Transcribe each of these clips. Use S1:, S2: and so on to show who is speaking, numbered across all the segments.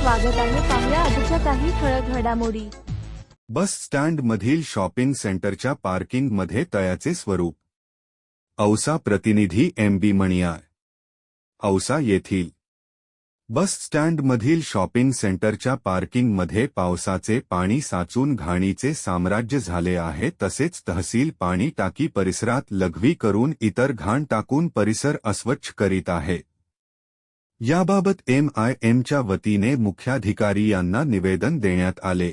S1: स्वागत आहे पाहुया आजच्या काही ठळक घडामोडी.
S2: बस स्टँड मधील शॉपिंग सेंटरच्या पार्किंगमध्ये तयाचे स्वरूप. औसा प्रतिनिधी एम बी मणियार. औसा येथील. बस स्टँड मधील शॉपिंग सेंटरच्या पार्किंगमध्ये पावसाचे पाणी साचून घाणीचे साम्राज्य झाले आहे तसेच तहसील पाणी टाकी परिसरात लघवी करून इतर घाण टाकून परिसर अस्वच्छ करीत आहे. याबाबत एम आय एमच्या वतीने मुख्याधिकारी यांना निवेदन देण्यात आले.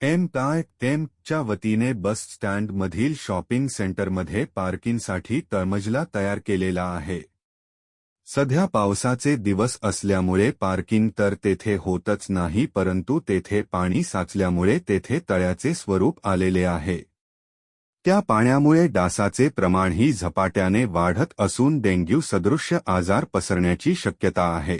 S2: एम एमच्या वतीने बस स्टँडमधील शॉपिंग सेंटरमध्ये पार्किंगसाठी तळमजला तयार केलेला आहे. सध्या पावसाचे दिवस असल्यामुळे पार्किंग तर तेथे होतच नाही परंतु तेथे पाणी साचल्यामुळे तेथे तळ्याचे स्वरूप आलेले आहे. त्या पाण्यामुळे डासाचे प्रमाणही झपाट्याने वाढत असून डेंग्यू सदृश्य आजार पसरण्याची शक्यता आहे.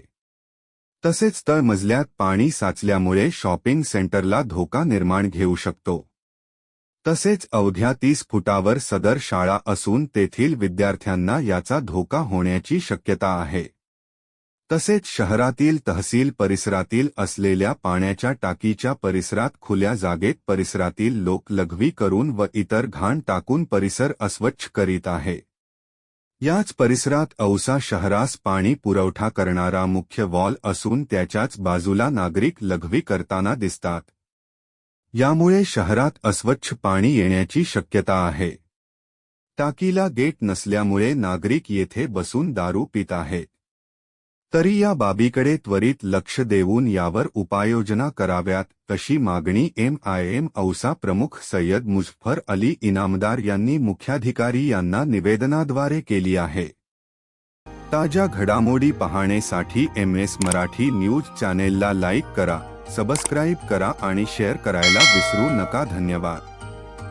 S2: तसेच तळमजल्यात पाणी साचल्यामुळे शॉपिंग सेंटरला धोका निर्माण घेऊ शकतो. तसेच अवघ्या तीस फुटावर सदर शाळा असून तेथील विद्यार्थ्यांना याचा धोका होण्याची शक्यता आहे. तसेच शहरातील तहसील परिसरातील असलेल्या पाण्याच्या टाकीच्या परिसरात खुल्या जागेत परिसरातील लोक लघवी करून व इतर घाण टाकून परिसर अस्वच्छ करीत आहे. याच परिसरात औसा शहरास पाणी पुरवठा करणारा मुख्य वॉल असून त्याच्याच बाजूला नागरिक लघवी करताना दिसतात. यामुळे शहरात अस्वच्छ पाणी येण्याची शक्यता आहे. टाकीला गेट नसल्यामुळे नागरिक येथे बसून दारू पित आहेत तरी या बाबीकडे त्वरित लक्ष देऊन यावर उपाययोजना कराव्यात तशी मागणी एम आय एम औसा प्रमुख सय्यद मुझफर अली इनामदार यांनी मुख्याधिकारी यांना निवेदनाद्वारे केली आहे. ताज्या घडामोडी पाहण्यासाठी एम एस मराठी न्यूज चॅनेलला लाईक करा सबस्क्राईब करा आणि शेअर करायला विसरू नका धन्यवाद.